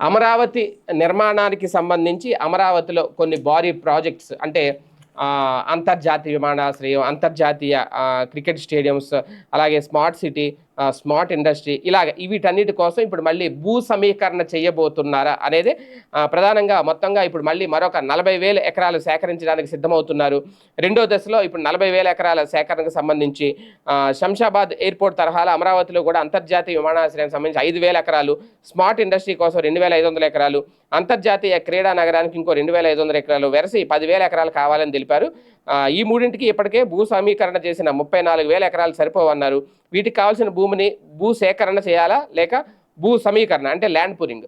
అమరావతి నిర్మాణానికి సంబంధించి అమరావతిలో కొన్ని భారీ ప్రాజెక్ట్స్ అంటే అంతర్జాతీయ విమానాశ్రయం అంతర్జాతీయ క్రికెట్ స్టేడియంస్ అలాగే స్మార్ట్ సిటీ స్మార్ట్ ఇండస్ట్రీ ఇలాగ వీటన్నిటి కోసం ఇప్పుడు మళ్ళీ భూ సమీకరణ చేయబోతున్నారా అనేది ప్రధానంగా మొత్తంగా ఇప్పుడు మళ్ళీ మరొక నలభై వేల ఎకరాలు సేకరించడానికి సిద్ధమవుతున్నారు. రెండో దశలో ఇప్పుడు నలభై వేల ఎకరాల సేకరణకు సంబంధించి శంషాబాద్ ఎయిర్పోర్ట్ తరహాలో అమరావతిలో కూడా అంతర్జాతీయ విమానాశ్రయానికి సంబంధించి ఐదు వేల ఎకరాలు స్మార్ట్ ఇండస్ట్రీ కోసం రెండు వేల ఐదు వందల ఎకరాలు అంతర్జాతీయ క్రీడా నగరానికి ఇంకో రెండు వేల ఐదు వందల ఎకరాలు వెరసి పదివేల ఎకరాలు కావాలని తెలిపారు. ఈ మూడింటికి ఇప్పటికే భూ సమీకరణ చేసిన ముప్పై నాలుగు వేల ఎకరాలు సరిపోవన్నారు. వీటికి కావాల్సిన భూమిని భూ సేకరణ చేయాలా లేక భూ సమీకరణ అంటే ల్యాండ్ పూరింగ్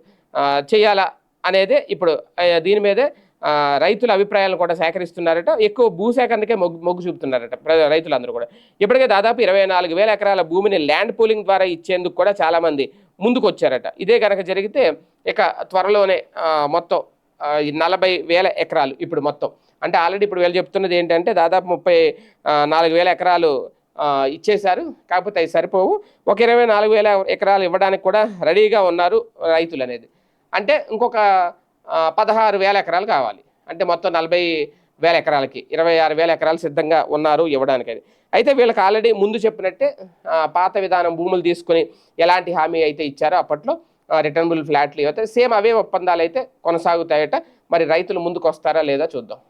చేయాలా అనేది ఇప్పుడు దీని మీదే రైతుల అభిప్రాయాలను కూడా సేకరిస్తున్నారట. ఎక్కువ భూసేకరణకే మొగ్గు మొగ్గు చూపుతున్నారట ప్ర- రైతులందరూ కూడా. ఇప్పటికే దాదాపు ఇరవై నాలుగు వేల ఎకరాల భూమిని ల్యాండ్ పూలింగ్ ద్వారా ఇచ్చేందుకు కూడా చాలామంది ముందుకు వచ్చారట ఇదే కనుక జరిగితే ఇక త్వరలోనే మొత్తం నలభై వేల ఎకరాలు ఇప్పుడు మొత్తం. అంటే ఆల్రెడీ ఇప్పుడు వీళ్ళు చెప్తున్నది ఏంటంటే దాదాపు ముప్పై నాలుగు వేల ఎకరాలు ఇచ్చేశారు. కాకపోతే అవి సరిపోవు. ఒక ఇరవై నాలుగు వేల ఎకరాలు ఇవ్వడానికి కూడా రెడీగా ఉన్నారు రైతులు అనేది. అంటే ఇంకొక పదహారు వేల ఎకరాలు కావాలి. అంటే మొత్తం నలభై వేల ఎకరాలకి ఇరవై ఆరు వేల ఎకరాలు సిద్ధంగా ఉన్నారు ఇవ్వడానికి అయితే వీళ్ళకి ఆల్రెడీ ముందు చెప్పినట్టే పాత విధానం భూములు తీసుకొని ఎలాంటి హామీ అయితే ఇచ్చారో అప్పట్లో రిటర్నబుల్ ఫ్లాట్లు అయితే సేమ్ అవే ఒప్పందాలు అయితే కొనసాగుతాయట. మరి రైతులు ముందుకు వస్తారా లేదా చూద్దాం.